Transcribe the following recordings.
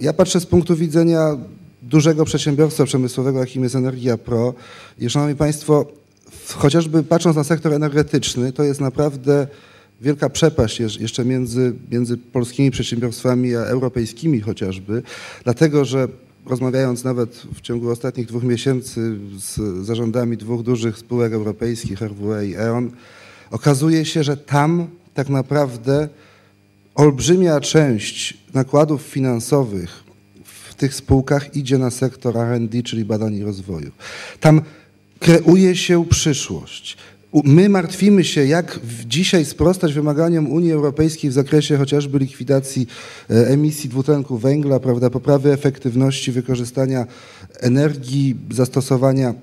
Ja patrzę z punktu widzenia dużego przedsiębiorstwa przemysłowego, jakim jest Energia Pro. I szanowni Państwo, chociażby patrząc na sektor energetyczny, to jest naprawdę wielka przepaść jeszcze między, między polskimi przedsiębiorstwami a europejskimi chociażby, dlatego że rozmawiając nawet w ciągu ostatnich dwóch miesięcy z zarządami dwóch dużych spółek europejskich, RWE i E.ON, okazuje się, że tam tak naprawdę olbrzymia część nakładów finansowych w tych spółkach idzie na sektor R&D, czyli badań i rozwoju. Tam kreuje się przyszłość. My martwimy się, jak dzisiaj sprostać wymaganiom Unii Europejskiej w zakresie chociażby likwidacji e, emisji dwutlenku węgla, prawda, poprawy efektywności wykorzystania energii, zastosowania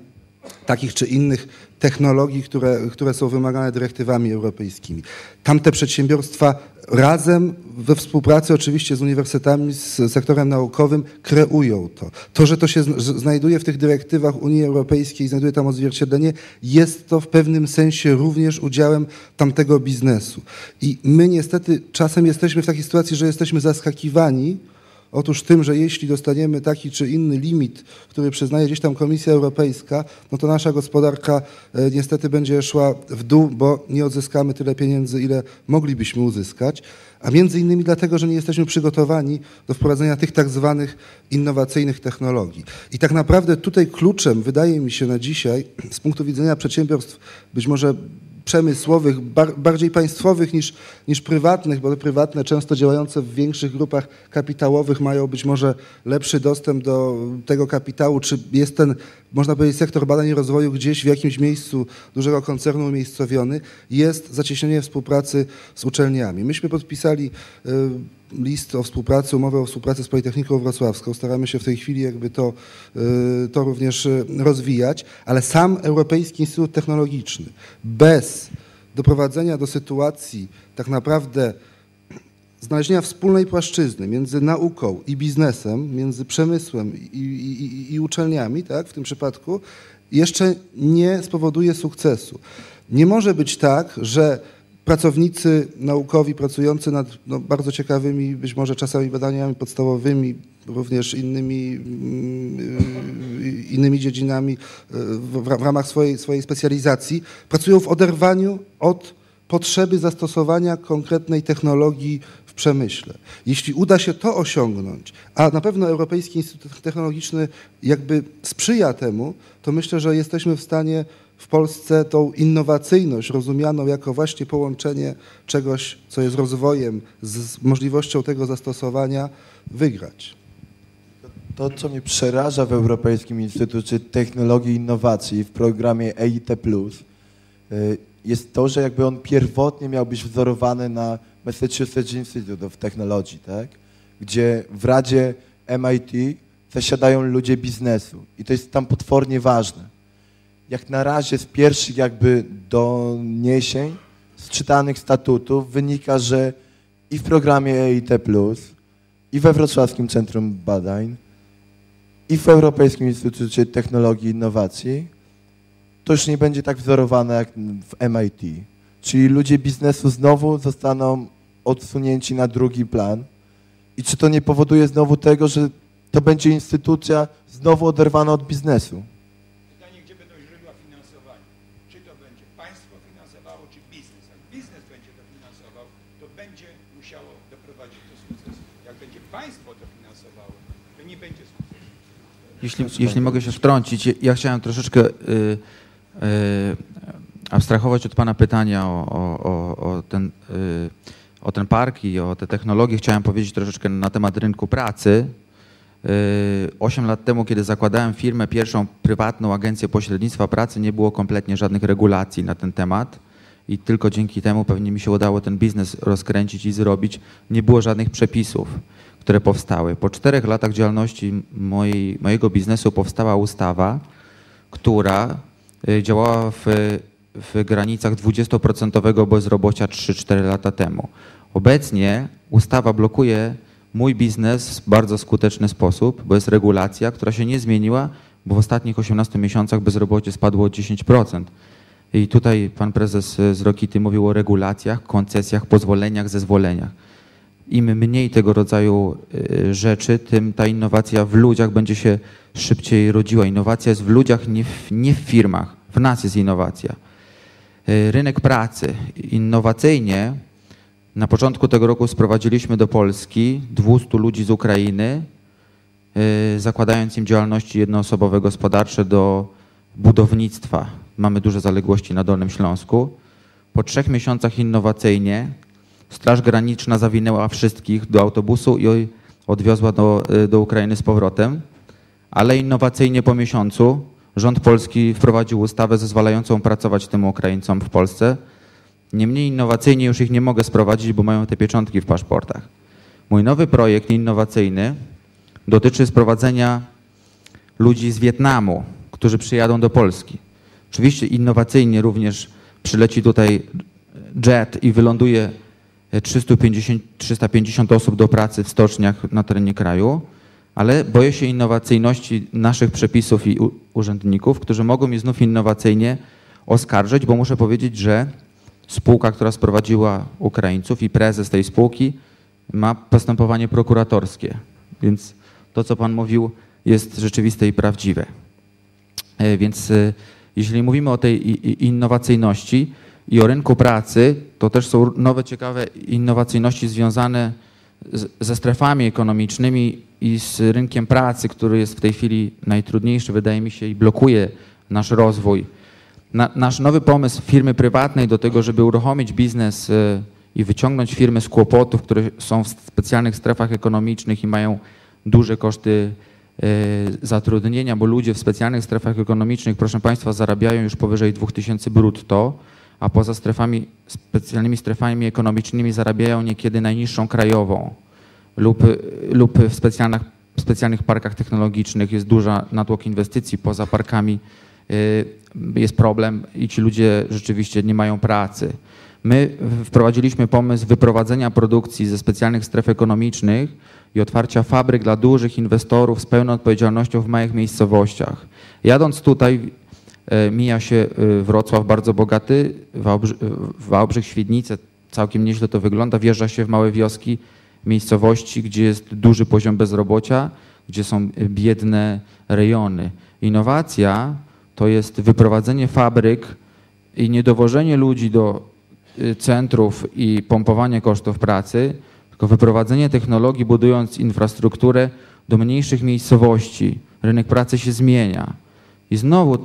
takich czy innych technologii, które, które są wymagane dyrektywami europejskimi. Tamte przedsiębiorstwa razem we współpracy oczywiście z uniwersytetami, z sektorem naukowym kreują to. To, że to się znajduje w tych dyrektywach Unii Europejskiej, znajduje tam odzwierciedlenie, jest to w pewnym sensie również udziałem tamtego biznesu. I my niestety czasem jesteśmy w takiej sytuacji, że jesteśmy zaskakiwani, Otóż tym, że jeśli dostaniemy taki czy inny limit, który przyznaje gdzieś tam Komisja Europejska, no to nasza gospodarka e, niestety będzie szła w dół, bo nie odzyskamy tyle pieniędzy, ile moglibyśmy uzyskać, a między innymi dlatego, że nie jesteśmy przygotowani do wprowadzenia tych tak zwanych innowacyjnych technologii. I tak naprawdę tutaj kluczem, wydaje mi się na dzisiaj, z punktu widzenia przedsiębiorstw być może przemysłowych, bar, bardziej państwowych niż, niż prywatnych, bo prywatne, często działające w większych grupach kapitałowych, mają być może lepszy dostęp do tego kapitału, czy jest ten, można powiedzieć, sektor badań i rozwoju gdzieś w jakimś miejscu dużego koncernu umiejscowiony, jest zacieśnienie współpracy z uczelniami. Myśmy podpisali y, list o współpracy, umowę o współpracy z Politechniką Wrocławską. Staramy się w tej chwili jakby to, y, to również y, rozwijać, ale sam Europejski Instytut Technologiczny bez doprowadzenia do sytuacji tak naprawdę znalezienia wspólnej płaszczyzny między nauką i biznesem, między przemysłem i, i, i uczelniami, tak, w tym przypadku, jeszcze nie spowoduje sukcesu. Nie może być tak, że pracownicy naukowi pracujący nad no, bardzo ciekawymi, być może czasami badaniami podstawowymi, również innymi, mm, innymi dziedzinami w, w ramach swojej, swojej specjalizacji, pracują w oderwaniu od potrzeby zastosowania konkretnej technologii w przemyśle. Jeśli uda się to osiągnąć, a na pewno Europejski Instytut Technologiczny jakby sprzyja temu, to myślę, że jesteśmy w stanie w Polsce tą innowacyjność rozumianą jako właśnie połączenie czegoś, co jest rozwojem, z możliwością tego zastosowania, wygrać. To, co mnie przeraża w Europejskim Instytucie Technologii i Innowacji w programie EIT+, y, jest to, że jakby on pierwotnie miał być wzorowany na Massachusetts Institute of Technology, tak? gdzie w Radzie MIT zasiadają ludzie biznesu i to jest tam potwornie ważne jak na razie z pierwszych jakby doniesień, z czytanych statutów wynika, że i w programie EIT+, i we Wrocławskim Centrum Badań, i w Europejskim Instytucie Technologii i Innowacji to już nie będzie tak wzorowane jak w MIT. Czyli ludzie biznesu znowu zostaną odsunięci na drugi plan. I czy to nie powoduje znowu tego, że to będzie instytucja znowu oderwana od biznesu? Jeśli, jeśli mogę się wtrącić, ja chciałem troszeczkę y, y, abstrahować od Pana pytania o, o, o, ten, y, o ten park i o te technologie. Chciałem powiedzieć troszeczkę na temat rynku pracy. Osiem lat temu, kiedy zakładałem firmę, pierwszą prywatną agencję pośrednictwa pracy, nie było kompletnie żadnych regulacji na ten temat i tylko dzięki temu pewnie mi się udało ten biznes rozkręcić i zrobić. Nie było żadnych przepisów które powstały. Po czterech latach działalności mojej, mojego biznesu powstała ustawa, która y, działała w, w granicach 20% bezrobocia 3-4 lata temu. Obecnie ustawa blokuje mój biznes w bardzo skuteczny sposób, bo jest regulacja, która się nie zmieniła, bo w ostatnich 18 miesiącach bezrobocie spadło o 10%. I tutaj pan prezes z Rokity mówił o regulacjach, koncesjach, pozwoleniach, zezwoleniach im mniej tego rodzaju y, rzeczy, tym ta innowacja w ludziach będzie się szybciej rodziła. Innowacja jest w ludziach, nie w, nie w firmach. W nas jest innowacja. Y, rynek pracy. Innowacyjnie na początku tego roku sprowadziliśmy do Polski 200 ludzi z Ukrainy, y, zakładając im działalności jednoosobowe gospodarcze do budownictwa. Mamy duże zaległości na Dolnym Śląsku. Po trzech miesiącach innowacyjnie Straż Graniczna zawinęła wszystkich do autobusu i odwiozła do, y, do Ukrainy z powrotem, ale innowacyjnie po miesiącu rząd polski wprowadził ustawę zezwalającą pracować tym Ukraińcom w Polsce. Niemniej innowacyjnie już ich nie mogę sprowadzić, bo mają te pieczątki w paszportach. Mój nowy projekt innowacyjny dotyczy sprowadzenia ludzi z Wietnamu, którzy przyjadą do Polski. Oczywiście innowacyjnie również przyleci tutaj jet i wyląduje 350, 350 osób do pracy w stoczniach na terenie kraju, ale boję się innowacyjności naszych przepisów i urzędników, którzy mogą mnie znów innowacyjnie oskarżyć, bo muszę powiedzieć, że spółka, która sprowadziła Ukraińców i prezes tej spółki ma postępowanie prokuratorskie. Więc to, co Pan mówił, jest rzeczywiste i prawdziwe. E, więc e, jeśli mówimy o tej innowacyjności i o rynku pracy, to też są nowe, ciekawe innowacyjności związane ze strefami ekonomicznymi i z rynkiem pracy, który jest w tej chwili najtrudniejszy, wydaje mi się, i blokuje nasz rozwój. Na, nasz nowy pomysł firmy prywatnej do tego, żeby uruchomić biznes e, i wyciągnąć firmy z kłopotów, które są w specjalnych strefach ekonomicznych i mają duże koszty e, zatrudnienia, bo ludzie w specjalnych strefach ekonomicznych, proszę Państwa, zarabiają już powyżej 2000 brutto, a poza strefami, specjalnymi strefami ekonomicznymi zarabiają niekiedy najniższą krajową lub, lub w specjalnych, specjalnych parkach technologicznych jest duża natłok inwestycji, poza parkami y, jest problem i ci ludzie rzeczywiście nie mają pracy. My wprowadziliśmy pomysł wyprowadzenia produkcji ze specjalnych stref ekonomicznych i otwarcia fabryk dla dużych inwestorów z pełną odpowiedzialnością w małych miejscowościach. Jadąc tutaj mija się e, Wrocław bardzo bogaty, Wałbrzych, Wałbrzych, Świdnice, całkiem nieźle to wygląda. Wjeżdża się w małe wioski, miejscowości, gdzie jest duży poziom bezrobocia, gdzie są biedne rejony. Innowacja to jest wyprowadzenie fabryk i niedowożenie ludzi do e, centrów i pompowanie kosztów pracy, tylko wyprowadzenie technologii, budując infrastrukturę do mniejszych miejscowości. Rynek pracy się zmienia. I znowu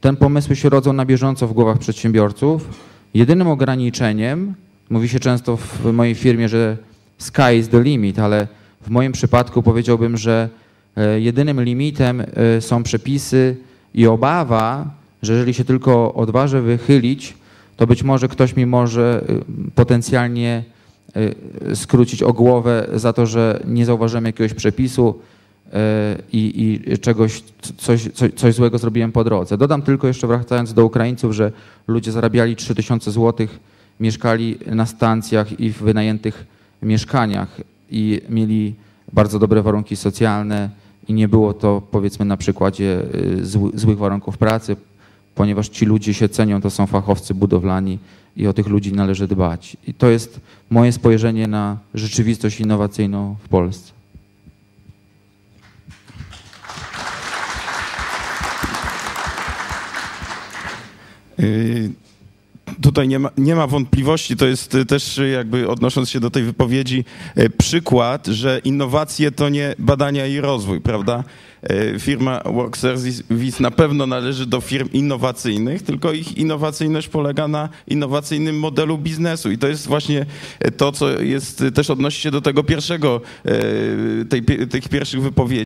ten pomysły się rodzą na bieżąco w głowach przedsiębiorców. Jedynym ograniczeniem, mówi się często w mojej firmie, że sky is the limit, ale w moim przypadku powiedziałbym, że e, jedynym limitem e, są przepisy i obawa, że jeżeli się tylko odważę wychylić, to być może ktoś mi może e, potencjalnie skrócić o głowę za to, że nie zauważyłem jakiegoś przepisu, i, i czegoś, coś, coś, coś, złego zrobiłem po drodze. Dodam tylko jeszcze wracając do Ukraińców, że ludzie zarabiali 3000 zł, mieszkali na stacjach i w wynajętych mieszkaniach i mieli bardzo dobre warunki socjalne i nie było to powiedzmy na przykładzie y, zły, złych warunków pracy, ponieważ ci ludzie się cenią, to są fachowcy budowlani i o tych ludzi należy dbać. I to jest moje spojrzenie na rzeczywistość innowacyjną w Polsce. Tutaj nie ma, nie ma wątpliwości, to jest też jakby odnosząc się do tej wypowiedzi y, przykład, że innowacje to nie badania i rozwój, prawda? Y, firma Work Service na pewno należy do firm innowacyjnych, tylko ich innowacyjność polega na innowacyjnym modelu biznesu i to jest właśnie to, co jest też odnosi się do tego pierwszego, tej, tych pierwszych wypowiedzi.